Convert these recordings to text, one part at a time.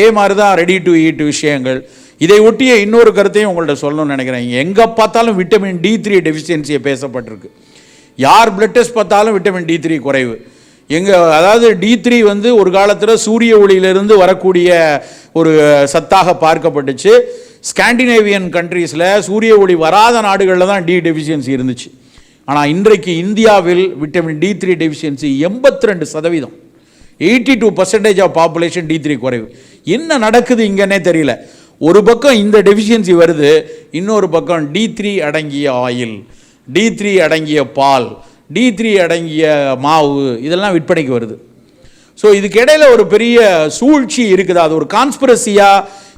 இதே மாதிரி தான் ரெடி டு ஈட் விஷயங்கள். இதை ஒட்டிய இன்னொரு கருத்தையும் உங்கள்ட்ட சொல்லணும்னு நினைக்கிறேன். எங்கே பார்த்தாலும் விட்டமின் டி த்ரீ டெஃபிஷியன்சியை பேசப்பட்டிருக்கு. யார் பிளட் டெஸ்ட் பார்த்தாலும் விட்டமின் டி த்ரீ குறைவு. எங்கள் அதாவது டி த்ரீ வந்து ஒரு காலத்தில் சூரிய ஒளியிலிருந்து வரக்கூடிய ஒரு சத்தாக பார்க்கப்பட்டுச்சு. ஸ்காண்டினேவியன் கண்ட்ரீஸில் சூரிய ஒளி வராத நாடுகளில் தான் டி டெஃபிஷியன்சி இருந்துச்சு. ஆனால் இன்றைக்கு இந்தியாவில் விட்டமின் டி த்ரீ டெஃபிஷியன்சி எண்பத்தி ரெண்டு சதவீதம். Eighty two percentage of population D three குறைவு. என்ன நடக்குது இங்கன்னே தெரியல. ஒரு பக்கம் இந்த டெஃபிஷியன்சி வருது இன்னொரு பக்கம் டி த்ரீ அடங்கிய ஆயில் டி த்ரீ அடங்கிய பால் டி த்ரீ அடங்கிய மாவு இதெல்லாம் விற்பனைக்கு வருது. ஸோ இதுக்கு இடையில ஒரு பெரிய சூழ்ச்சி இருக்குதா? அது ஒரு கான்ஸ்பிரசியா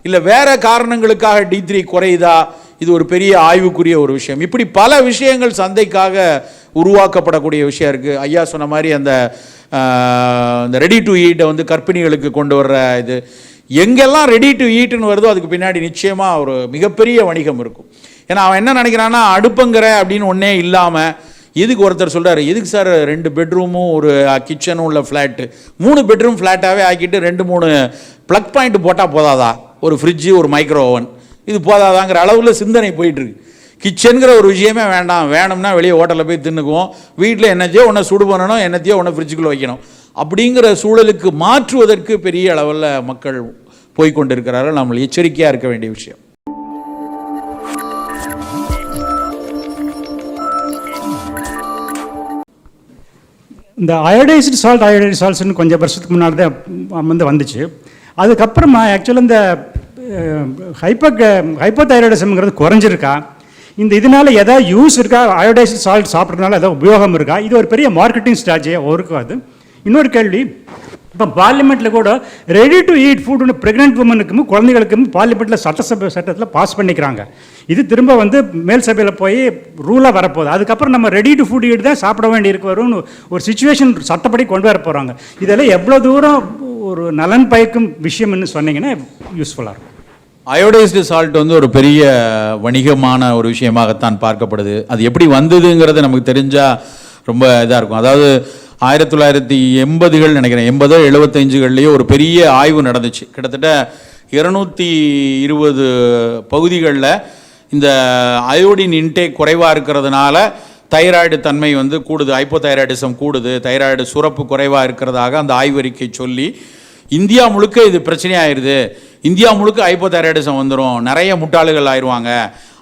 இல்லை வேறு காரணங்களுக்காக டி த்ரீ குறையுதா? இது ஒரு பெரிய ஆய்வுக்குரிய ஒரு விஷயம். இப்படி பல விஷயங்கள் சந்தைக்காக உருவாக்கப்படக்கூடிய விஷயம் இருக்குது ஐயா சொன்ன மாதிரி அந்த இந்த ரெடி டு ஈட்டை வந்து கர்ப்பிணிகளுக்கு கொண்டு வர்ற இது எங்கெல்லாம் ரெடி டு ஈட்டுன்னு வருதோ அதுக்கு பின்னாடி நிச்சயமாக ஒரு மிகப்பெரிய வணிகம் இருக்கும். ஏன்னா அவன் என்ன நினைக்கிறான்னா அடுப்புங்கிற அப்படின்னு ஒன்றே இல்லாமல் எதுக்கு ஒருத்தர் சொல்கிறார் எதுக்கு சார் ரெண்டு பெட்ரூமும் ஒரு கிச்சனும் உள்ள ஃப்ளாட்டு மூணு பெட்ரூம் ஃப்ளாட்டாகவே ஆக்கிட்டு ரெண்டு மூணு ப்ளக் பாயிண்ட் போட்டால் போதாதா? ஒரு ஃப்ரிட்ஜு ஒரு மைக்ரோ ஓவன் இது போதாதாங்கிற அளவில் சிந்தனை போயிட்டுருக்கு. கிச்சனுங்கிற ஒரு விஷயமே வேண்டாம். வேணும்னா வெளியே ஹோட்டலில் போய் தின்னுக்குவோம். வீட்டில் என்னத்தையோ ஒன்று சுடு பண்ணணும் என்னத்தையோ ஒன்று ஃப்ரிட்ஜுக்குள்ளே வைக்கணும். அப்படிங்கிற சூழலுக்கு மாற்றுவதற்கு பெரிய அளவில் மக்கள் போய்கொண்டிருக்கிறார்கள் நம்ம எச்சரிக்கையாக இருக்க வேண்டிய விஷயம். இந்த அயோடைஸ்டு சால்ட் அயோடைடு சால்ட்ஸ்னு கொஞ்சம் வருஷத்துக்கு முன்னாடி தான் வந்து வந்துச்சு. அதுக்கப்புறமா ஆக்சுவலாக இந்த ஹைப்போ ஹைப்போதைராய்டிசம்ங்கிறது குறைஞ்சிருக்கா? இந்த இதனால் எதாவது யூஸ் இருக்கா? அயோடைஸ்டு சால்ட் சாப்பிட்றதுனால ஏதாவது உபயோகம் இருக்கா? இது ஒரு பெரிய மார்க்கெட்டிங் ஸ்ட்ராட்டஜியாக இருக்கும் அது இன்னொரு கேள்வி. இப்போ பார்லிமெண்ட்டில் கூட ரெடி டு ஈட் ஃபுட்னு ப்ரெக்னென்ட் உமனுக்கும் குழந்தைகளுக்கும் பார்லிமெண்ட்டில் சட்டசபை சட்டத்தில் பாஸ் பண்ணிக்கிறாங்க. இது திரும்ப வந்து மேல் சபையில் போய் ரூலாக வரப்போகுது. அதுக்கப்புறம் நம்ம ரெடி டு ஃபுட் ஈட் தான் சாப்பிட வேண்டியிருக்கு வரும்னு ஒரு சுச்சுவேஷன் சட்டப்படி கொண்டு வர போகிறாங்க இதெல்லாம் எவ்வளோ தூரம் ஒரு நலன் பயக்கும் விஷயம்னு சொன்னீங்கன்னா யூஸ்ஃபுல்லாக இருக்கும். அயோடைஸ்டு சால்ட் வந்து ஒரு பெரிய வணிகமான ஒரு விஷயமாகத்தான் பார்க்கப்படுது. அது எப்படி வந்ததுங்கிறது நமக்கு தெரிஞ்சால் ரொம்ப இதாக இருக்கும். அதாவது ஆயிரத்தி தொள்ளாயிரத்தி எண்பதுகள் நினைக்கிறேன். எண்பதோ எழுபத்தஞ்சுகள்லேயே ஒரு பெரிய ஆய்வு நடந்துச்சு. கிட்டத்தட்ட இருநூற்றி இருபது பகுதிகளில் இந்த அயோடின் இன்டேக் குறைவாக இருக்கிறதுனால தைராய்டு தன்மை வந்து கூடுது. ஹைப்போதைராய்டிசம் கூடுது. தைராய்டு சுரப்பு குறைவாக இருக்கிறதாக அந்த ஆய்வறிக்கை சொல்லி இந்தியா முழுக்க இது பிரச்சனையாயிருது. இந்தியா முழுக்க ஹைப்போதைராய்டிசம் வந்துடும் நிறைய முட்டாளுகள் ஆயிடுவாங்க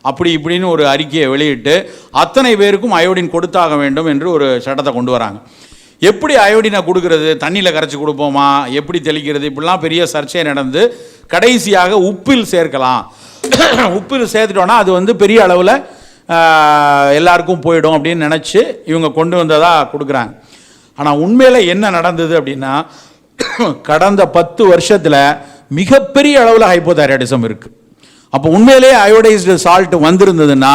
அப்படி இப்படின்னு ஒரு அறிக்கையை வெளியிட்டு அத்தனை பேருக்கும் அயோடின் கொடுத்தாக வேண்டும் என்று ஒரு சட்டத்தை கொண்டு வராங்க. எப்படி அயோடினை கொடுக்கறது? தண்ணியில் கரைச்சி கொடுப்போமா? எப்படி தெளிக்கிறது? இப்படிலாம் பெரிய சர்ச்சை நடந்து கடைசியாக உப்பில் சேர்க்கலாம். உப்பில் சேர்த்துட்டோன்னா அது வந்து பெரிய அளவில் எல்லாருக்கும் போயிடும் அப்படின்னு நினச்சி இவங்க கொண்டு வந்ததாக கொடுக்குறாங்க. ஆனால் உண்மையில் என்ன நடந்தது அப்படின்னா கடந்த பத்து வருஷத்தில் மிகப்பெரிய அளவில் ஹைப்போதைராய்டிசம் இருக்குது அப்போ உண்மையிலேயே அயோடைஸ்டு சால்ட் வந்திருந்ததுன்னா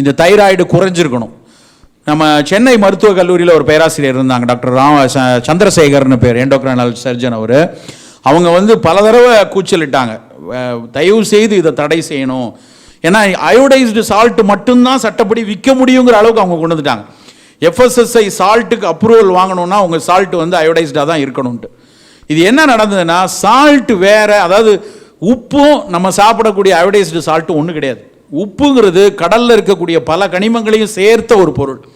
இந்த தைராய்டு குறைஞ்சிருக்கணும். நம்ம சென்னை மருத்துவக் கல்லூரியில் ஒரு பேராசிரியர் இருந்தாங்க டாக்டர் ராம ச- சந்திரசேகர்னு பேர் எண்டோக்ரானல் சர்ஜன் அவர். அவங்க வந்து பல தடவை கூச்சலிட்டாங்க. தயவு செய்து இதை தடை செய்யணும். ஏன்னா அயோடைஸ்டு சால்ட் மட்டும்தான் சட்டப்படி விற்க முடியுங்கிற அளவுக்கு அவங்க கொண்டு வந்துட்டாங்க. எஃப்எஸ்எஸ்ஐ சால்ட்டுக்கு அப்ரூவல் வாங்கணும்னா உங்கள் சால்ட் வந்து அயோடைஸ்டாக தான் இருக்கணும்ட்டு. இது என்ன நடந்ததுன்னா சால்ட் வேற அதாவது உப்பும் நம்ம சாப்பிடக்கூடிய அயோடைஸ்டு சால்ட்டும் ஒன்றும் கிடையாது. உப்புங்கிறது கடலில் இருக்கக்கூடிய பல கனிமங்களையும் சேர்த்த ஒரு பொருள்.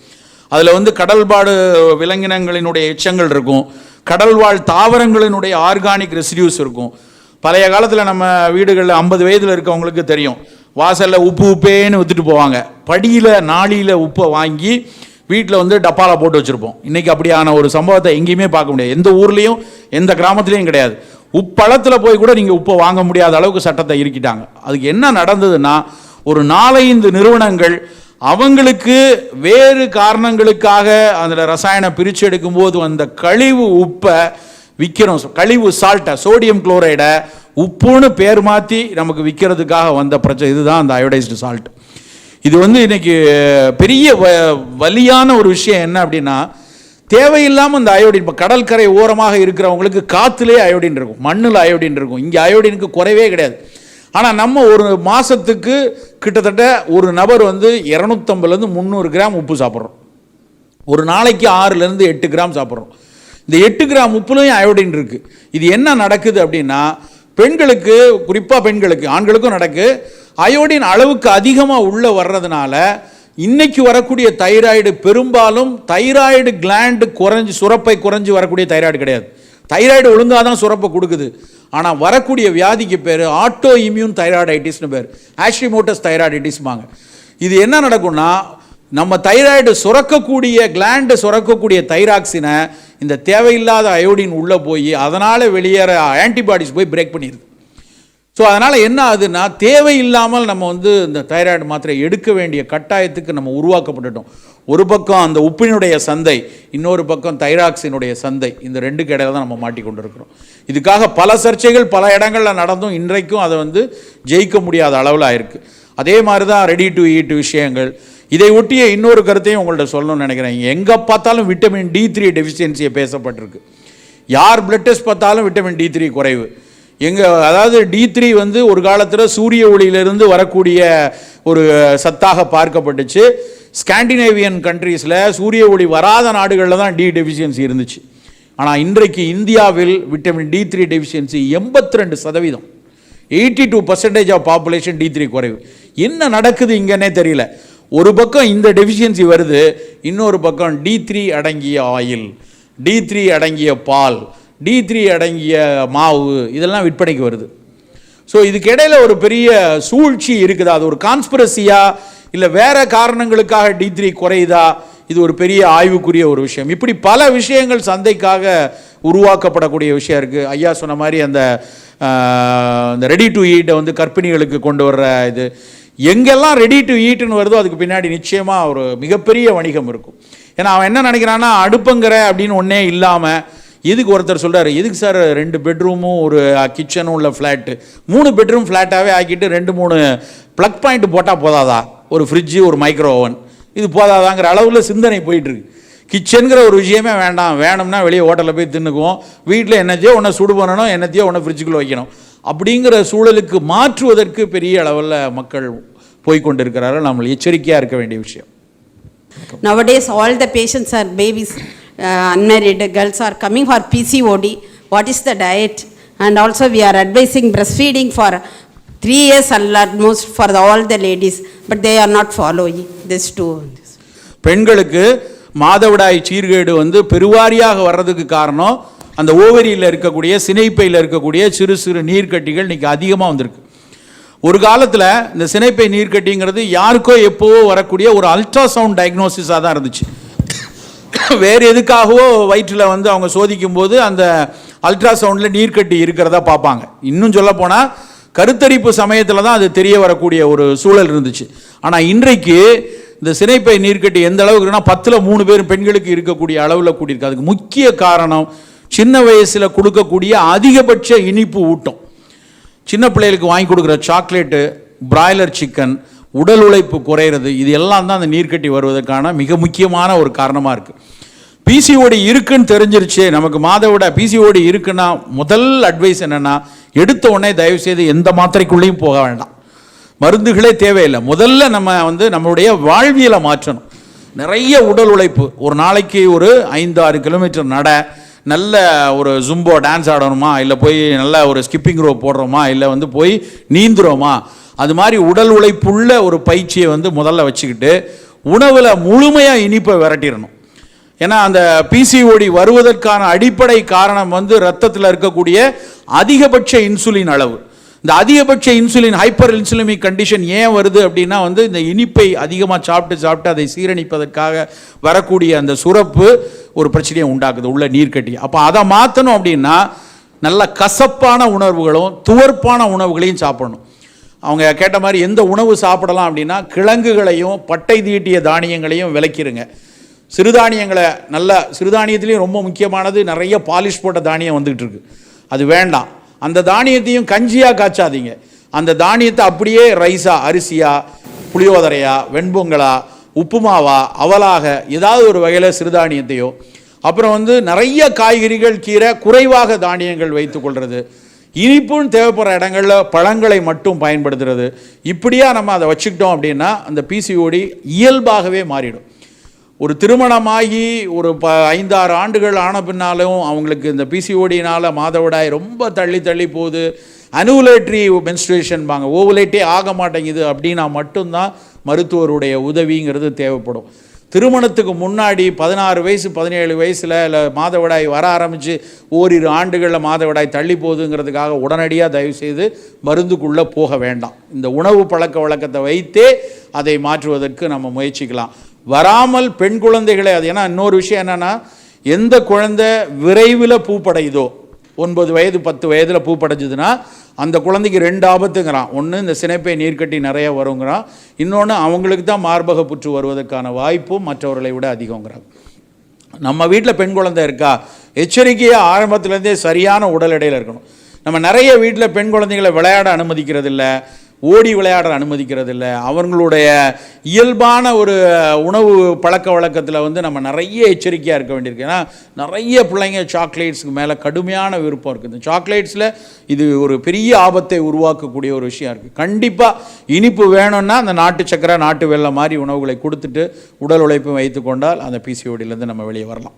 அதில் வந்து கடல்பாடு விலங்கினங்களினுடைய எச்சங்கள் இருக்கும். கடல்வாழ் தாவரங்களினுடைய ஆர்கானிக் ரெசிடியூஸ் இருக்கும். பழைய காலத்தில் நம்ம வீடுகளில் ஐம்பது வயதில் இருக்கவங்களுக்கு தெரியும். வாசலில் உப்பு உப்பேன்னு வித்துட்டு போவாங்க. படியில் நாளியில் உப்பை வாங்கி வீட்டில் வந்து டப்பாவில் போட்டு வச்சுருப்போம். இன்றைக்கி அப்படியான ஒரு சம்பவத்தை எங்கேயுமே பார்க்க முடியாது. எந்த ஊர்லேயும் எந்த கிராமத்துலேயும் கிடையாது. உப்பளத்தில் போய் கூட நீங்கள் உப்பை வாங்க முடியாத அளவுக்கு சட்டத்தை இருக்கிட்டாங்க அதுக்கு என்ன நடந்ததுன்னா ஒரு நாலைந்து நிறுவனங்கள் அவங்களுக்கு வேறு காரணங்களுக்காக அதில் ரசாயனம் பிரித்து எடுக்கும்போது அந்த கழிவு உப்பை விற்கிறோம் கழிவு சால்ட்டை சோடியம் குளோரைடை உப்புன்னு பேர் மாற்றி நமக்கு விற்கிறதுக்காக வந்த பிரச்சனை. இதுதான் அந்த அயோடைஸ்டு சால்ட் இது வந்து இன்னைக்கு பெரிய வ வலியான ஒரு விஷயம் என்ன அப்படின்னா தேவையில்லாமல் இந்த அயோடின் இப்போ கடற்கரை ஓரமாக இருக்கிறவங்களுக்கு காற்றுலேயே அயோடின் இருக்கும். மண்ணில் அயோடின் இருக்கும். இங்கே அயோடினுக்கு குறைவே கிடையாது. ஆனால் நம்ம ஒரு மாதத்துக்கு கிட்டத்தட்ட ஒரு நபர் வந்து இரநூத்தம்பதுலேருந்து முந்நூறு கிராம் உப்பு சாப்பிட்றோம். ஒரு நாளைக்கு ஆறுலேருந்து எட்டு கிராம் சாப்பிட்றோம். இந்த எட்டு கிராம் உப்புலையும் அயோடின் இருக்குது இது என்ன நடக்குது அப்படின்னா பெண்களுக்கு குறிப்பாக பெண்களுக்கு ஆண்களுக்கும் நடக்கு. அயோடின் அளவுக்கு அதிகமாக உள்ளே வர்றதுனால இன்னைக்கு வரக்கூடிய தைராய்டு பெரும்பாலும் தைராய்டு கிளாண்டு குறைஞ்சி சுரப்பை குறைஞ்சி வரக்கூடிய தைராய்டு கிடையாது. தைராய்டு ஒழுங்காக தான் சுரப்பை கொடுக்குது. ஆனால் வரக்கூடிய வியாதிக்கு பேர் ஆட்டோ இம்யூன் தைராய்டைட்டிஸ்னு பேர். ஆஷ்ரிமோட்டஸ் தைராய்டைட்டிஸ்மாங்க இது என்ன நடக்கும்னா நம்ம தைராய்டு சுரக்கக்கூடிய கிளாண்டு சுரக்கக்கூடிய தைராக்சினை இந்த தேவையில்லாத அயோடின் உள்ளே போய் அதனால் வெளியேற ஆன்டிபாடிஸ் போய் பிரேக் பண்ணிடுது ஸோ அதனால் என்ன ஆகுதுன்னா தேவையில்லாமல் நம்ம வந்து இந்த தைராய்டு மாத்திரை எடுக்க வேண்டிய கட்டாயத்துக்கு நம்ம உருவாக்கப்பட்டுட்டோம். ஒரு பக்கம் அந்த உப்பினுடைய சந்தை இன்னொரு பக்கம் தைராக்சினுடைய சந்தை. இந்த ரெண்டு கடையில் தான் நம்ம மாட்டிக்கொண்டு இருக்கிறோம் இதுக்காக பல சர்ச்சைகள் பல இடங்களில் நடந்தும் இன்றைக்கும் அதை வந்து ஜெயிக்க முடியாத அளவில் ஆயிருக்கு. அதே மாதிரி தான் ரெடி டு ஈட் விஷயங்கள். இதை ஒட்டிய இன்னொரு கருத்தையும் உங்கள்ட்ட சொல்லணும்னு நினைக்கிறேன். எங்கே பார்த்தாலும் விட்டமின் டி த்ரீ டெஃபிஷியன்சியை பேசப்பட்டிருக்கு. யார் பிளட் டெஸ்ட் பார்த்தாலும் விட்டமின் டி த்ரீ குறைவு. எங்கள் அதாவது டி த்ரீ வந்து ஒரு காலத்தில் சூரிய ஒளியிலிருந்து வரக்கூடிய ஒரு சத்தாக பார்க்கப்பட்டுச்சு. ஸ்காண்டினேவியன் கண்ட்ரீஸில் சூரிய ஒளி வராத நாடுகளில் தான் டி டெஃபிஷியன்சி இருந்துச்சு. ஆனால் இன்றைக்கு இந்தியாவில் விட்டமின் டி த்ரீ டெஃபிஷியன்சி எண்பத்தி ரெண்டு சதவீதம். Eighty two percentage of population D three குறைவு. என்ன நடக்குது இங்கன்னே தெரியல. ஒரு பக்கம் இந்த டெஃபிஷியன்சி வருது இன்னொரு பக்கம் டி த்ரீ அடங்கிய ஆயில் டி த்ரீ அடங்கிய பால் டி த்ரீ அடங்கிய மாவு இதெல்லாம் விற்பனைக்கு வருது. ஸோ இதுக்கு இடையில ஒரு பெரிய சூழ்ச்சி இருக்குது? அது ஒரு கான்ஸ்பிரசியாக இல்லை வேற காரணங்களுக்காக டி த்ரீ குறையுதா? இது ஒரு பெரிய ஆய்வுக்குரிய ஒரு விஷயம். இப்படி பல விஷயங்கள் சந்தைக்காக உருவாக்கப்படக்கூடிய விஷயம் இருக்குது ஐயா சொன்ன மாதிரி அந்த அந்த ரெடி டு ஈட்டை வந்து கர்ப்பிணிகளுக்கு கொண்டு வர்ற இது. எங்கெல்லாம் ரெடி டு ஈட்டுன்னு வருதோ அதுக்கு பின்னாடி நிச்சயமாக ஒரு மிகப்பெரிய வணிகம் இருக்கும். ஏன்னா அவன் என்ன நினைக்கிறான்னா அடுப்புங்கிற அப்படின்னு ஒன்றே இல்லாமல் எதுக்கு ஒருத்தர் சொல்கிறார் எதுக்கு சார் ரெண்டு பெட்ரூமும் ஒரு கிச்சனும் உள்ள ஃப்ளாட்டு மூணு பெட்ரூம் ஃப்ளாட்டாகவே ஆக்கிட்டு ரெண்டு மூணு ப்ளக் பாயிண்ட் போட்டால் போதாதா? ஒரு ஃப்ரிட்ஜு ஒரு மைக்ரோ ஓவன் இது போதாதாங்கிற அளவில் சிந்தனை போயிட்டுருக்கு. கிச்சனுங்கிற ஒரு விஷயமே வேண்டாம். வேணும்னா வெளியே ஹோட்டலில் போய் தின்னுக்குவோம். வீட்டில் என்னத்தையோ ஒன்று சுடு பண்ணணும் என்னத்தையோ ஒன்று ஃப்ரிட்ஜுக்குள்ளே வைக்கணும். அப்படிங்கிற சூழலுக்கு மாற்றுவதற்கு பெரிய அளவில் மக்கள் போய்கொண்டிருக்கிறார்கள் நம்ம எச்சரிக்கையாக இருக்க வேண்டிய விஷயம். Nowadays, all the patients are babies, uh, unmarried girls are coming what is the diet and also we are we are feeding for three years and almost for the all the ladies but they are not following this too பெண்களுக்கு மாதவிடாய் சீர்கேடு வந்து பெருவாரியாக வர்றதுக்கு காரணம் அந்த ஓவரியில் இருக்கக்கூடிய சினைப்பையில் இருக்கக்கூடிய சிறு சிறு நீர்க்கட்டிகள் இன்னைக்கு அதிகமாக வந்திருக்கு. ஒரு காலத்தில் இந்த சினைப்பை நீர்க்கட்டிங்கிறது யாருக்கோ எப்போவோ வரக்கூடிய ஒரு அல்ட்ராசவுண்ட் டயக்னோசிஸாக தான் இருந்துச்சு. வேறு எதுக்காகவோ வயிற்றில் வந்து அவங்க சோதிக்கும் போது அந்த அல்ட்ராசவுண்டில் நீர்க்கட்டி இருக்கிறதா பார்ப்பாங்க. இன்னும் சொல்ல போனால் கருத்தரிப்பு சமயத்தில் தான் அது தெரிய வரக்கூடிய ஒரு சூழல் இருந்துச்சு. ஆனால் இன்றைக்கு இந்த சினைப்பை நீர்க்கட்டி எந்த அளவுக்கு இருக்குன்னா பத்தில் மூணு பேர் பெண்களுக்கு இருக்கக்கூடிய அளவில் கூட்டியிருக்கு அதுக்கு முக்கிய காரணம் சின்ன வயசில் கொடுக்கக்கூடிய அதிகபட்ச இனிப்பு ஊட்டம். சின்ன பிள்ளைகளுக்கு வாங்கி கொடுக்குற சாக்லேட்டு பிராய்லர் சிக்கன் உடல் உழைப்பு குறையிறது இது எல்லாம் தான் அந்த நீர்க்கட்டி வருவதற்கான மிக முக்கியமான ஒரு காரணமாக இருக்குது பிசிஓடி இருக்குன்னு தெரிஞ்சிருச்சு. நமக்கு மாதவிட பிசிஓடி இருக்குன்னா முதல் அட்வைஸ் என்னென்னா எடுத்த உடனே தயவு செய்து எந்த மாத்திரைக்குள்ளேயும் போக வேண்டாம். மருந்துகளே தேவையில்லை. முதல்ல நம்ம வந்து நம்மளுடைய வாழ்வியலை மாற்றணும். நிறைய உடல் உழைப்பு. ஒரு நாளைக்கு ஒரு ஐந்து ஆறு கிலோமீட்டர் நட நல்ல ஒரு ஜும்போ டான்ஸ் ஆடணுமா? இல்லை போய் நல்ல ஒரு ஸ்கிப்பிங் ரோ போடுறோமா? இல்லை வந்து போய் நீந்துறோமா? அது மாதிரி உடல் உழைப்புள்ள ஒரு பயிற்சியை வந்து முதல்ல வச்சுக்கிட்டு உணவில் முழுமையாக இனிப்பை விரட்டிடணும். ஏன்னா அந்த பிசிஓடி வருவதற்கான அடிப்படை காரணம் வந்து ரத்தத்தில் இருக்கக்கூடிய அதிகபட்ச இன்சுலின் அளவு. இந்த அதிகபட்ச இன்சுலின் ஹைப்பர் இன்சுலிமிக் கண்டிஷன் ஏன் வருது அப்படின்னா வந்து இந்த இனிப்பை அதிகமாக சாப்பிட்டு சாப்பிட்டு அதை சீரணிப்பதற்காக வரக்கூடிய அந்த சுரப்பு ஒரு பிரச்சனையை உண்டாக்குது உள்ள நீர்க்கட்டி. அப்போ அதை மாற்றணும் அப்படின்னா நல்ல கசப்பான உணர்வுகளும் துவர்ப்பான உணவுகளையும் சாப்பிடணும். அவங்க கேட்ட மாதிரி எந்த உணவு சாப்பிடலாம் அப்படின்னா கிழங்குகளையும் பட்டை தீட்டிய தானியங்களையும் விலக்கிருங்க சிறுதானியங்களை நல்ல சிறுதானியத்துலேயும் ரொம்ப முக்கியமானது நிறைய பாலிஷ் போட்ட தானியம் வந்துக்கிட்டு இருக்கு. அது வேண்டாம். அந்த தானியத்தையும் கஞ்சியாக காய்ச்சாதீங்க. அந்த தானியத்தை அப்படியே ரைஸாக அரிசியாக புளியோதரையா வெண்பொங்கலா உப்புமாவா அவலாக ஏதாவது ஒரு வகையில் சிறுதானியத்தையோ அப்புறம் வந்து நிறைய காய்கறிகள் கீரை குறைவாக தானியங்கள் வைத்துக்கொள்கிறது இனிப்புன்னு தேவைப்படுற இடங்களில் பழங்களை மட்டும் பயன்படுத்துறது. இப்படியா நம்ம அதை வச்சுக்கிட்டோம் அப்படின்னா அந்த பிசிஓடி இயல்பாகவே மாறிடும். ஒரு திருமணமாகி ஒரு ப ஐந்தாறு ஆண்டுகள் ஆன பின்னாலும் அவங்களுக்கு இந்த பிசிஓடினால் மாதவிடாய் ரொம்ப தள்ளி தள்ளி போகுது. அனுவலேட்ரி மென்ஸ்ட்ரேஷன்பாங்க ஓவலேட்டே ஆக மாட்டேங்குது அப்படின்னா மட்டும்தான் மருத்துவருடைய உதவிங்கிறது தேவைப்படும். திருமணத்துக்கு முன்னாடி பதினாறு வயசு பதினேழு வயசில் இல்லை மாதவிடாய் வர ஆரம்பித்து ஓரிரு ஆண்டுகளில் மாதவிடாய் தள்ளி போகுதுங்கிறதுக்காக உடனடியாக தயவுசெய்து மருந்துக்குள்ளே போக வேண்டாம். இந்த உணவு பழக்க வழக்கத்தை வைத்தே அதை மாற்றுவதற்கு நம்ம முயற்சிக்கலாம். வராமல் பெண் குழந்தைகளை அது ஏன்னா இன்னொரு விஷயம் என்னென்னா எந்த குழந்தை விரைவில் பூப்படையுதோ ஒன்பது வயது பத்து வயதில் பூப்படைஞ்சதுன்னா அந்த குழந்தைக்கு ரெண்டு ஆபத்துங்கிறான். ஒன்று இந்த சினைப்பை நீர்க்கட்டி நிறைய வருங்கிறான். இன்னொன்று அவங்களுக்கு தான் மார்பக புற்று வருவதற்கான வாய்ப்பும் மற்றவர்களை விட அதிகங்கிறாங்க நம்ம வீட்டில் பெண் குழந்தை இருக்கா? எச்சரிக்கையாக ஆரம்பத்துலேருந்தே சரியான உடல் எடையில் இருக்கணும். நம்ம நிறைய வீட்டில் பெண் குழந்தைகளை விளையாட அனுமதிக்கிறதில்ல. ஓடி விளையாட அனுமதிக்கிறது இல்லை அவங்களுடைய இயல்பான ஒரு உணவு பழக்க வழக்கத்தில் வந்து நம்ம நிறைய எச்சரிக்கையாக இருக்க வேண்டியிருக்கு. ஏன்னா நிறைய பிள்ளைங்க சாக்லேட்ஸுக்கு மேலே கடுமையான விருப்பம் இருக்குது. இந்த சாக்லேட்ஸில் இது ஒரு பெரிய ஆபத்தை உருவாக்கக்கூடிய ஒரு விஷயம் இருக்குது கண்டிப்பாக இனிப்பு வேணும்னா அந்த நாட்டு சக்கரை நாட்டு வெள்ளம் மாதிரி உணவுகளை கொடுத்துட்டு உடல் உழைப்பு வைத்து கொண்டால் அந்த பிசிஓடியிலேருந்து நம்ம வெளியே வரலாம்.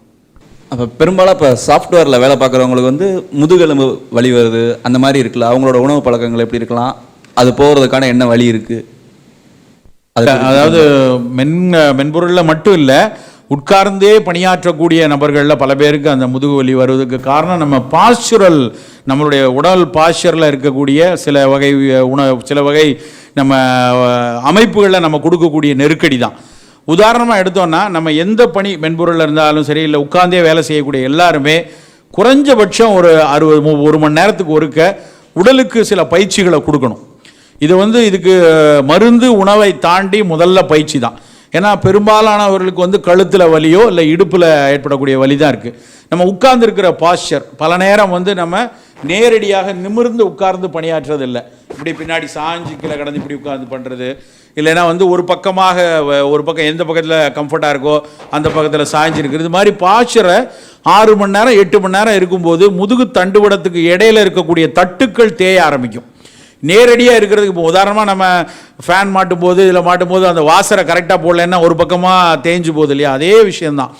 அப்போ பெரும்பாலும் இப்போ சாஃப்ட்வேரில் வேலை பார்க்குறவங்களுக்கு வந்து முதுகெலும்பு வலி வருது அந்த மாதிரி இருக்குல்ல. அவங்களோட உணவு பழக்கங்கள் எப்படி இருக்கலாம்? அது போகிறதுக்கான என்ன வழி இருக்குது அதாவது மென் மென்பொருளில் மட்டும் இல்லை உட்கார்ந்தே பணியாற்றக்கூடிய நபர்களில் பல பேருக்கு அந்த முதுகு வலி வருவதற்கு காரணம் நம்ம பாஸ்சுரல் நம்மளுடைய உடல் பாஸ்சரில் இருக்கக்கூடிய சில வகை உணவு சில வகை நம்ம அமைப்புகளில் நம்ம கொடுக்கக்கூடிய நெருக்கடி தான். உதாரணமாக எடுத்தோம்னா நம்ம எந்த பணி மென்பொருளில் இருந்தாலும் சரி இல்லை உட்கார்ந்தே வேலை செய்யக்கூடிய எல்லாருமே குறைஞ்சபட்சம் ஒரு அறுபது மு- ஒரு மணி நேரத்துக்கு ஒருக்க உடலுக்கு சில பயிற்சிகளை கொடுக்கணும். இது வந்து இதுக்கு மருந்து உணவை தாண்டி முதல்ல பயிற்சி தான். ஏன்னா பெரும்பாலானவர்களுக்கு வந்து கழுத்தில் வலியோ இல்லை இடுப்பில் ஏற்படக்கூடிய வலி தான் இருக்குது நம்ம உட்கார்ந்துருக்கிற பாஸ்டர் பல நேரம் வந்து நம்ம நேரடியாக நிமிர்ந்து உட்கார்ந்து பணியாற்றுறது இல்லை இப்படி பின்னாடி சாஞ்சு கீழே கடந்து இப்படி உட்கார்ந்து பண்ணுறது இல்லைன்னா வந்து ஒரு பக்கமாக வ- ஒரு பக்கம் எந்த பக்கத்தில் கம்ஃபர்ட்டாக இருக்கோ அந்த பக்கத்தில் சாய்ஞ்சு இது மாதிரி பாஸ்சரை ஆறு மணி நேரம் எட்டு மணி நேரம் இருக்கும்போது முதுகு தண்டுவடத்துக்கு இடையில இருக்கக்கூடிய தட்டுக்கள் தேய ஆரம்பிக்கும். நேரடியாக இருக்கிறதுக்கு இப்போ உதாரணமாக நம்ம ஃபேன் மாட்டும் போது இதில் மாட்டும் போது அந்த வாசரை கரெக்டாக போடலைன்னா ஒரு பக்கமாக தேஞ்சு போகுது இல்லையா? அதே விஷயந்தான்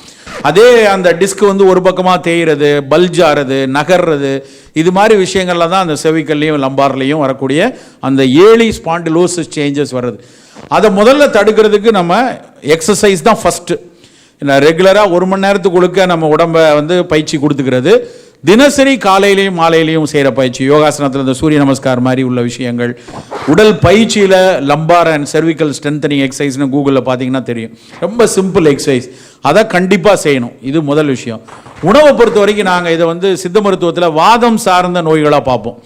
அதே அந்த டிஸ்க் வந்து ஒரு பக்கமாக தேயிறது பல்ஜ் ஆறது நகர்றது இது மாதிரி விஷயங்கள்ல தான் அந்த செவிக்கல்லையும் லம்பார்லையும் வரக்கூடிய அந்த ஏழி ஸ்பாண்டிலோசிஸ் சேஞ்சஸ் வர்றது. அதை முதல்ல தடுக்கிறதுக்கு நம்ம எக்ஸசைஸ் தான் ஃபஸ்ட்டு ரெகுலராக ஒரு மணி நேரத்துக்கு ஒழுக்க நம்ம உடம்பை வந்து பயிற்சி கொடுத்துக்கிறது. தினசரி காலையிலையும் மாலையிலையும் செய்கிற பயிற்சி. யோகாசனத்தில் இந்த சூரிய நமஸ்கார் மாதிரி உள்ள விஷயங்கள். உடல் பயிற்சியில் லம்பார் அண்ட் சர்விக்கல் ஸ்ட்ரென்தனிங் எக்ஸசைஸ்னு கூகுளில் பார்த்தீங்கன்னா தெரியும். ரொம்ப சிம்பிள் எக்ஸசைஸ் அதை கண்டிப்பாக செய்யணும். இது முதல் விஷயம். உணவை பொறுத்த வரைக்கும் நாங்கள் இதை வந்து சித்த மருத்துவத்தில் வாதம் சார்ந்த நோய்களாக பார்ப்போம்.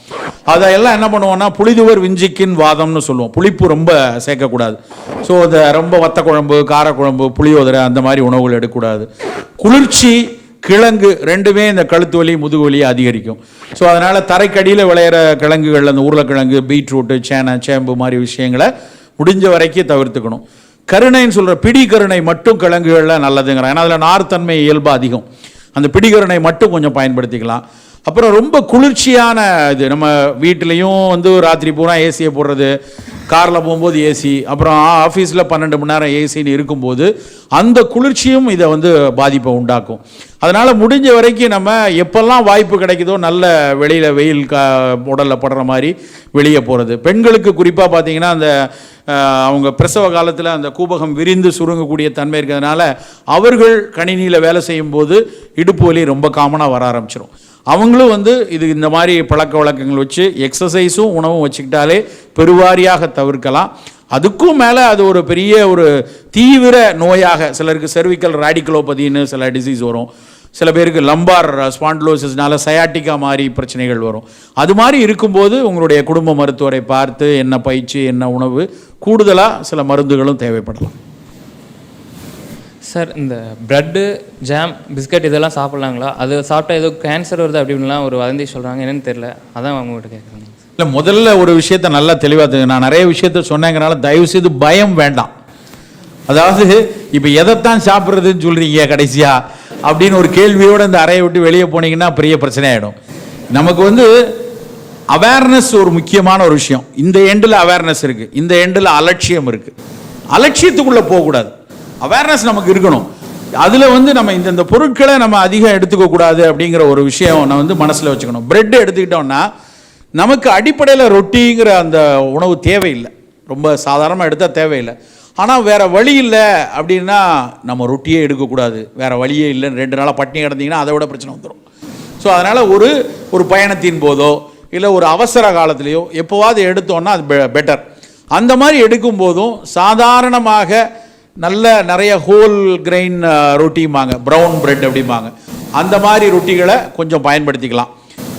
அதையெல்லாம் என்ன பண்ணுவோம்னா புளிதுவர் விஞ்சிக்கின் வாதம்னு சொல்லுவோம். புளிப்பு ரொம்ப சேர்க்கக்கூடாது. ஸோ அதை ரொம்ப வத்த குழம்பு காரக்குழம்பு புளியோதரை அந்த மாதிரி உணவுகள் எடுக்கக்கூடாது. குளிர்ச்சி கிழங்கு ரெண்டுமே இந்த கழுத்து வலி முதுகு வலியை அதிகரிக்கும். ஸோ அதனால் தரைக்கடியில் விளையிற கிழங்குகள் அந்த உருளைக்கிழங்கு பீட்ரூட்டு சேனை சேம்பு மாதிரி விஷயங்களை முடிஞ்ச வரைக்கும் தவிர்த்துக்கணும். கருணைன்னு சொல்கிற பிடி கருணை மட்டும் கிழங்குகளில் நல்லதுங்கிறாங்க. ஏன்னா அதில் நார்த்தன்மை இயல்பு அதிகம். அந்த பிடிகருணை மட்டும் கொஞ்சம் பயன்படுத்திக்கலாம். அப்புறம் ரொம்ப குளிர்ச்சியான இது. நம்ம வீட்லேயும் வந்து ராத்திரி பூரா ஏசியை போடுறது காரில் போகும்போது ஏசி அப்புறம் ஆஃபீஸில் பன்னெண்டு மணி நேரம் ஏசின்னு இருக்கும்போது அந்த குளிர்ச்சியும் இதை வந்து பாதிப்பை உண்டாக்கும். அதனால் முடிஞ்ச வரைக்கும் நம்ம எப்பெல்லாம் வாய்ப்பு கிடைக்குதோ நல்ல வெளியில் வெயில் கா உடலில் படுற மாதிரி வெளியே போகிறது பெண்களுக்கு குறிப்பாக பார்த்தீங்கன்னா அந்த அவங்க பிரசவ காலத்தில் அந்த கூபகம் விரிந்து சுருங்கக்கூடிய தன்மை இருக்கிறதுனால அவர்கள் கணினியில் வேலை செய்யும்போது இடுப்பு வலி ரொம்ப காமனாக வர ஆரம்பிச்சிடும் அவங்களும் வந்து இது இந்த மாதிரி பழக்க வழக்கங்கள் வச்சு எக்ஸசைஸும் உணவும் வச்சுக்கிட்டாலே பெருவாரியாக தவிர்க்கலாம். அதுக்கும் மேலே அது ஒரு பெரிய ஒரு தீவிர நோயாக சிலருக்கு செர்விக்கல் ரேடிகுலோபதின்னு சில டிசீஸ் வரும். சில பேருக்கு லம்பார் ஸ்பாண்டிலோசிஸ்னால சயாட்டிக்கா மாதிரி பிரச்சனைகள் வரும். அது மாதிரி இருக்கும்போது உங்களுடைய குடும்ப மருத்துவரை பார்த்து என்ன பயிற்சி என்ன உணவு கூடுதலாக சில மருந்துகளும் தேவைப்படலாம். சார் இந்த ப்ரெட்டு ஜாம் பிஸ்கட் இதெல்லாம் சாப்பிட்லாங்களா? அது சாப்பிட்டா ஏதோ கேன்சர் வருது அப்படின்லாம் ஒரு வதந்தி சொல்கிறாங்க என்னன்னு தெரியல. அதான் அவங்ககிட்ட கேட்குறாங்க இல்லை முதல்ல ஒரு விஷயத்த நல்லா தெளிவாக நான் நிறைய விஷயத்த சொன்னேங்கிறனால தயவு செய்து பயம் வேண்டாம். அதாவது இப்போ எதைத்தான் சாப்பிட்றதுன்னு சொல்கிறீங்க கடைசியா? அப்படின்னு ஒரு கேள்வியோடு இந்த அறையை விட்டு வெளியே போனீங்கன்னா பெரிய பிரச்சனை ஆகிடும் நமக்கு வந்து அவேர்னஸ் ஒரு முக்கியமான ஒரு விஷயம். இந்த எண்டில் அவேர்னஸ் இருக்குது இந்த எண்டில் அலட்சியம் இருக்குது அலட்சியத்துக்குள்ளே போகக்கூடாது. அவேர்னஸ் நமக்கு இருக்கணும். அதில் வந்து நம்ம இந்த இந்த பொருட்களை நம்ம அதிகம் எடுத்துக்க கூடாது அப்படிங்கிற ஒரு விஷயம் நான் வந்து மனசில் வச்சுக்கணும். பிரெட் எடுத்துக்கிட்டோம்னா நமக்கு அடிப்படையில் ரொட்டிங்கிற அந்த உணவு தேவையில்லை. ரொம்ப சாதாரணமாக எடுத்தால் தேவையில்லை. ஆனால் வேறு வழி இல்லை அப்படின்னா நம்ம ரொட்டியே எடுக்கக்கூடாது வேறு வழியே இல்லைன்னு ரெண்டு நாளாக பட்டினி கிடந்தீங்கன்னா அதை விட பிரச்சனை வந்துடும் ஸோ அதனால் ஒரு ஒரு பயணத்தின் போதோ இல்லை ஒரு அவசர காலத்துலேயோ எப்போவாது எடுத்தோன்னா அது பெட்டர் அந்த மாதிரி எடுக்கும் போதும் சாதாரணமாக நல்ல நிறைய ஹோல் கிரெயின் ரொட்டிம்பாங்க ப்ரௌன் பிரெட் அப்படிம்பாங்க அந்த மாதிரி ரொட்டிகளை கொஞ்சம் பயன்படுத்திக்கலாம்.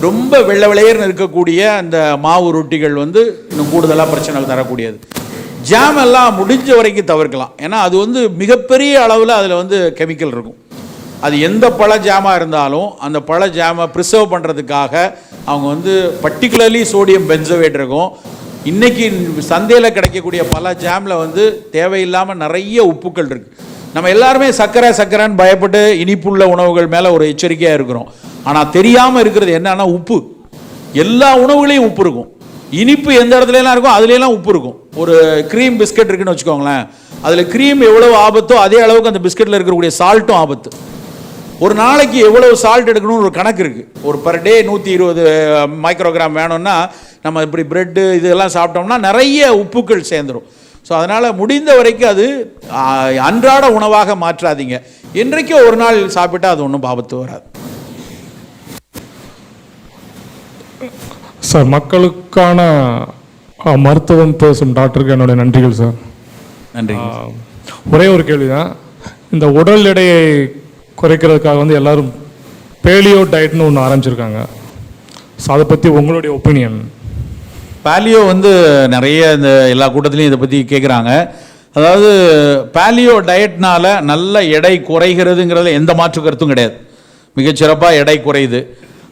ரொம்ப வெள்ளை விளையர்னு இருக்கக்கூடிய அந்த மாவு ரொட்டிகள் வந்து இன்னும் கூடுதலாக பிரச்சனை தரக்கூடியது. ஜாம் எல்லாம் முடிஞ்ச வரைக்கும் தவிர்க்கலாம். ஏன்னா அது வந்து மிகப்பெரிய அளவில் அதில் வந்து கெமிக்கல் இருக்கும். அது எந்த பழ ஜாமாக இருந்தாலும் அந்த பழ ஜாமை ப்ரிசர்வ் பண்ணுறதுக்காக அவங்க வந்து பர்டிகுலர்லி சோடியம் பென்சவேட் இருக்கும். இன்றைக்கி சந்தையில் கிடைக்கக்கூடிய பல ஜாமில் வந்து தேவையில்லாமல் நிறைய உப்புக்கள் இருக்குது நம்ம எல்லாருமே சர்க்கரை சர்க்கரைன்னு பயப்பட்டு இனிப்புள்ள உணவுகள் மேலே ஒரு எச்சரிக்கையாக இருக்கிறோம். ஆனால் தெரியாமல் இருக்கிறது என்னன்னா உப்பு. எல்லா உணவுகளையும் உப்பு இருக்கும். இனிப்பு எந்த இடத்துலலாம் இருக்கும் அதுலலாம் உப்பு இருக்கும். ஒரு க்ரீம் பிஸ்கட் இருக்குன்னு வச்சுக்கோங்களேன். அதில் க்ரீம் எவ்வளோ ஆபத்தோ அதே அளவுக்கு அந்த பிஸ்கட்டில் இருக்கக்கூடிய சால்ட்டும் ஆபத்து. ஒரு நாளைக்கு எவ்வளவு சால்ட் எடுக்கணும்னு ஒரு கணக்கு இருக்குது ஒரு பர் டே நூற்றி இருபது மைக்ரோகிராம் வேணும்னா நம்ம இப்படி பிரெட்டு இதெல்லாம் சாப்பிட்டோம்னா நிறைய உப்புக்கள் சேர்ந்துடும் ஸோ அதனால் முடிந்த வரைக்கும் அது அன்றாட உணவாக மாற்றாதீங்க. என்றைக்கோ ஒரு நாள் சாப்பிட்டா அது ஒன்றும் ஆபத்து வராது. சார் மக்களுக்கான மருத்துவம் பேசும் டாக்டருக்கு என்னுடைய நன்றிகள் சார். நன்றி ஒரே ஒரு கேள்வி தான் இந்த உடல் எடையை குறைக்கிறதுக்காக வந்து எல்லாரும் பேலியோ டயட்னு ஒன்று ஆரம்பிச்சிருக்காங்க. ஸோ அதை பற்றி உங்களுடைய ஒப்பீனியன் பேலியோ வந்து நிறைய இந்த எல்லா கூட்டத்திலையும் இதை பற்றி கேட்குறாங்க அதாவது பேலியோ டயட்னால நல்ல எடை குறைகிறதுங்கிறதுல எந்த மாற்று கருத்தும் கிடையாது. மிகச்சிறப்பாக எடை குறையுது.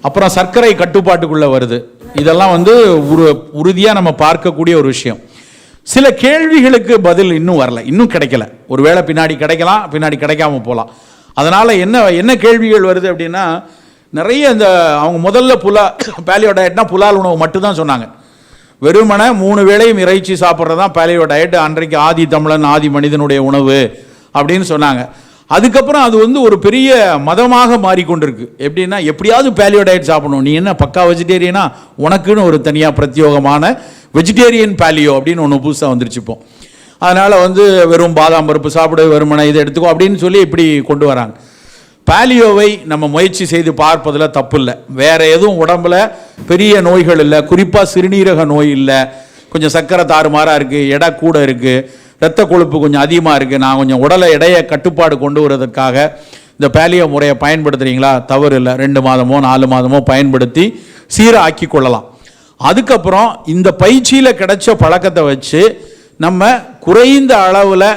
அப்புறம் சர்க்கரை கட்டுப்பாட்டுக்குள்ளே வருது. இதெல்லாம் வந்து ஒரு உறுதியாக நம்ம பார்க்கக்கூடிய ஒரு விஷயம். சில கேள்விகளுக்கு பதில் இன்னும் வரல. இன்னும் கிடைக்கல. ஒருவேளை பின்னாடி கிடைக்கலாம் பின்னாடி கிடைக்காம போகலாம். அதனால் என்ன என்ன கேள்விகள் வருது அப்படின்னா நிறைய இந்த அவங்க முதல்ல புலா பேலியோ டயட்னா புலால் உணவு மட்டும்தான் சொன்னாங்க. வெறுமனை மூணு வேளையும் இறைச்சி சாப்பிட்றது தான் பேலியோ டயட் அன்றைக்கு ஆதி தமிழன் ஆதி மனிதனுடைய உணவு அப்படின்னு சொன்னாங்க. அதுக்கப்புறம் அது வந்து ஒரு பெரிய மதமாக மாறிக்கொண்டிருக்கு. எப்படின்னா எப்படியாவது பேலியோ டயட் சாப்பிடணும். நீ என்ன பக்கா வெஜிடேரியனா உனக்குன்னு ஒரு தனியாக பிரத்யோகமான வெஜிடேரியன் பேலியோ அப்படின்னு ஒன்று புதுசாக வந்துருச்சுப்போம் அதனால் வந்து வெறும் பாதாம் பருப்பு சாப்பிடு வெறுமனை இதை எடுத்துக்கோ அப்படின்னு சொல்லி இப்படி கொண்டு வராங்க. பாலியோவை நம்ம முயற்சி செய்து பார்ப்பதில் தப்பு இல்லை வேறு எதுவும் உடம்புல பெரிய நோய்கள் இல்லை. குறிப்பாக சிறுநீரக நோய் இல்லை. கொஞ்சம் சர்க்கரை தாறுமாறாக இருக்குது எடை கூட இருக்குது இரத்த கொழுப்பு கொஞ்சம் அதிகமாக இருக்குது நான் கொஞ்சம் உடலை எடையை கட்டுப்பாடு கொண்டு வருவதற்காக இந்த பேலியோ முறையை பயன்படுத்துகிறீங்களா தவறு இல்லை. ரெண்டு மாதமோ நாலு மாதமோ பயன்படுத்தி சீராக்கி கொள்ளலாம். அதுக்கப்புறம் இந்த பயிற்சியில் கிடைச்ச பழக்கத்தை வச்சு நம்ம குறைந்த அளவில்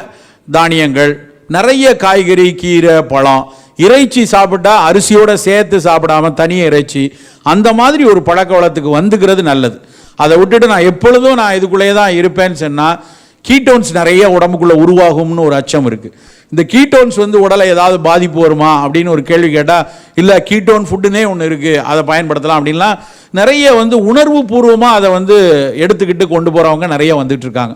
தானியங்கள் நிறைய காய்கறி கீரை பழம் இறைச்சி சாப்பிட்டா அரிசியோட சேர்த்து சாப்பிடாம தனியாக இறைச்சி அந்த மாதிரி ஒரு பழக்க வளத்துக்கு வந்துக்கிறது நல்லது. அதை விட்டுட்டு நான் எப்பொழுதும் நான் இதுக்குள்ளேயே தான் இருப்பேன்னு சொன்னால் கீட்டோன்ஸ் நிறைய உடம்புக்குள்ளே உருவாகும்னு ஒரு அச்சம் இருக்குது இந்த கீட்டோன்ஸ் வந்து உடலை ஏதாவது பாதிப்பு வருமா அப்படின்னு ஒரு கேள்வி கேட்டால் இல்லை கீட்டோன் ஃபுட்டுனே ஒன்று இருக்குது அதை பயன்படுத்தலாம் அப்படின்லாம் நிறைய வந்து உணர்வு பூர்வமாக அதை வந்து எடுத்துக்கிட்டு கொண்டு போகிறவங்க நிறைய வந்துட்டு இருக்காங்க.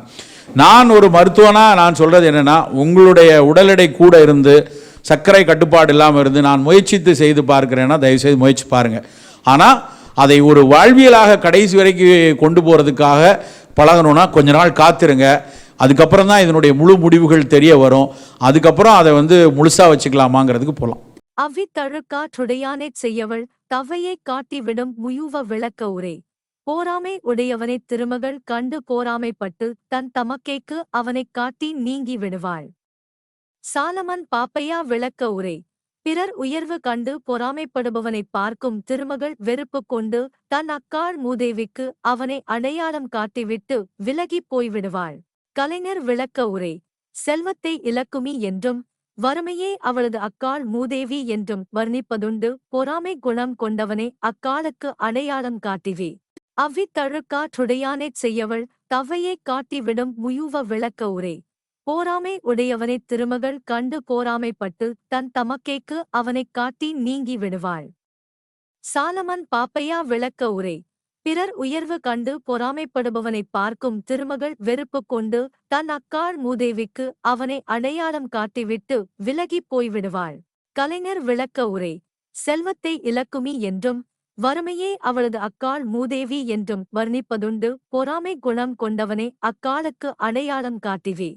நான் ஒரு மருத்துவனா நான் சொல்கிறது என்னென்னா உங்களுடைய உடல் எடை கூட இருந்து சர்க்கரை கட்டுப்பாடு இல்லாமல் இருந்து நான் முயற்சித்து செய்து பார்க்கிறேன்னா தயவுசெய்து முயற்சி பாருங்கள் ஆனால் அதை ஒரு வாழ்வியலாக கடைசி வரைக்கும் கொண்டு போகிறதுக்காக பழகணும்னா கொஞ்ச நாள் காத்திருங்க. அதுக்கப்புறம் தான் இதனுடைய முழு முடிவுகள் தெரிய வரும். அதுக்கப்புறம் அதை வந்து முழுசாக வச்சுக்கலாமாங்கிறதுக்கு போகலாம் அவ்வித்தழுக்காற்றுடையானைச் செய்யவள் தவையை காட்டிவிடும் முயுவ விளக்க உரை. போராமை உடையவனைத் திருமகள் கண்டு போராமைப்பட்டு தன் தமக்கைக்கு அவனைக் காட்டி நீங்கி விடுவாள். சாலமன் பாப்பையா விளக்க உரை. பிறர் உயர்வு கண்டு பொறாமைப்படுபவனைப் பார்க்கும் திருமகள் வெறுப்பு கொண்டு தன் அக்காள் மூதேவிக்கு அவனை அடையாளம் காட்டிவிட்டு விலகிப் போய்விடுவாள். கலைஞர் விளக்க உரை. செல்வத்தை இலக்குமி என்றும் வறுமையே அவளது அக்காள் மூதேவி என்றும் வர்ணிப்பதுண்டு பொறாமை குணம் கொண்டவனை அக்காளுக்கு அடையாளம் காட்டிவே. அவ்வித்தழுக்காற்றுடையானைச் செய்யவள் தவையைக் காட்டிவிடும் முயுவ விளக்க உரே. போராமை உடையவனைத் திருமகள் கண்டு போராமைப்பட்டு தன் தமக்கேக்கு அவனைக் காட்டி நீங்கி விடுவாள். சாலமன் பாப்பையா விளக்க உரை. பிறர் உயர்வு கண்டு பொறாமைப்படுபவனைப் பார்க்கும் திருமகள் வெறுப்பு கொண்டு தன் அக்காள் மூதேவிக்கு அவனை அடையாளம் காட்டிவிட்டு விலகிப் போய்விடுவாள். கலைஞர் விளக்க உரை. செல்வத்தை இழக்குமி என்றும் வறுமையே அவளது அக்காள் மூதேவி என்றும் வர்ணிப்பதுண்டு பொறாமை குணம் கொண்டவனே அக்காளுக்கு அடையாளம் காட்டிவே.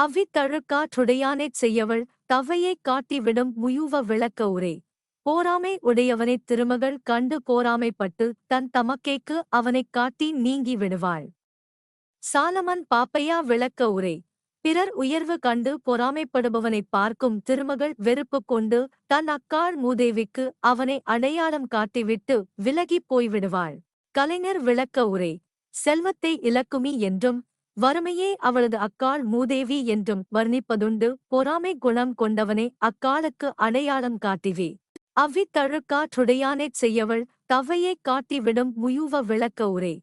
அவ்வித்தழுக்காற்றுடையானைச் செய்யவள் தவ்வையைக் காட்டிவிடும் முயுவ விளக்க உரே. போராமை உடையவனை திருமகள் கண்டு போராமைப்பட்டு தன் தமக்கேக்கு அவனைக் காட்டி நீங்கி விடுவாள். சாலமன் பாப்பையா விளக்க உரை. பிறர் உயர்வு கண்டு பொறாமைப்படுபவனைப் பார்க்கும் திருமகள் வெறுப்பு கொண்டு தன் அக்காள் மூதேவிக்கு அவனை அடையாளம் காட்டிவிட்டு விலகிப் போய்விடுவாள். கலைஞர் விளக்க உரை செல்வத்தை இலக்குமி என்றும் வறுமையே அவளது அக்காள் மூதேவி என்றும் வர்ணிப்பதுண்டு பொறாமை குணம் கொண்டவனே அக்காளுக்கு அடையாளம் காட்டிவே. அவ்வித்தழுக்காற்றுடையானைச் செய்யவள் தவ்வையைக் காட்டிவிடும் முயுவ விளக்க உரை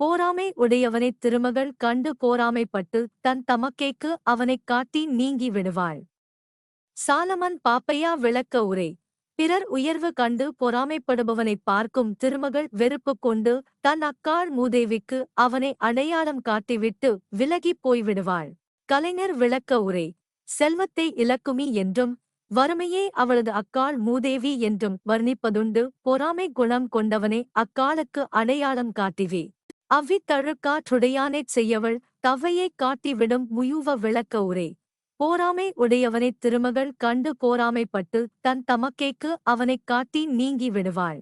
போராமை உடையவனைத் திருமகள் கண்டு போராமைப்பட்டு தன் தமக்கேக்கு அவனைக் காட்டி நீங்கி விடுவாள். சாலமன் பாப்பையா விளக்க உரை. பிறர் உயர்வு கண்டு பொறாமைப்படுபவனைப் பார்க்கும் திருமகள் வெறுப்பு கொண்டு தன் அக்காள் மூதேவிக்கு அவனை அடையாளம் காட்டிவிட்டு விலகிப் போய்விடுவாள். கலைஞர் விளக்க உரை. செல்வத்தை இலக்குமி என்றும் வறுமையே அவளது அக்காள் மூதேவி என்றும் வர்ணிப்பதுண்டு பொறாமை குணம் கொண்டவனே அக்காளுக்கு அடையாளம் காட்டிவே. அவ்வித்தழுக்காற்றுடையானைச் செய்யவள் தவ்வையைக் காட்டிவிடும் முயுவ விளக்க உரை. போராமை உடையவனைத் திருமகள் கண்டு போராமைப்பட்டு தன் தமக்கேக்கு அவனைக் காட்டி நீங்கி விடுவாள்.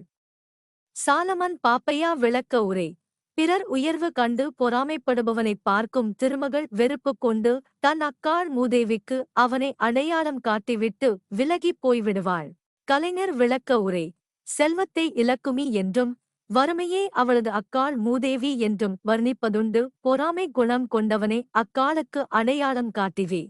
சாலமன் பாப்பையா விளக்க உரை. பிறர் உயர்வு கண்டு பொறாமைப்படுபவனைப் பார்க்கும் திருமகள் வெறுப்பு கொண்டு தன் அக்காள் மூதேவிக்கு அவனை அடையாளம் காட்டிவிட்டு விலகிப் போய்விடுவாள். கலைஞர் விளக்க உரை. செல்வத்தை இழக்குமி என்றும் வறுமையே அவளது அக்காள் மூதேவி என்றும் வர்ணிப்பதுண்டு பொறாமை குணம் கொண்டவனே அக்காளுக்கு அடையாளம் காட்டிவே.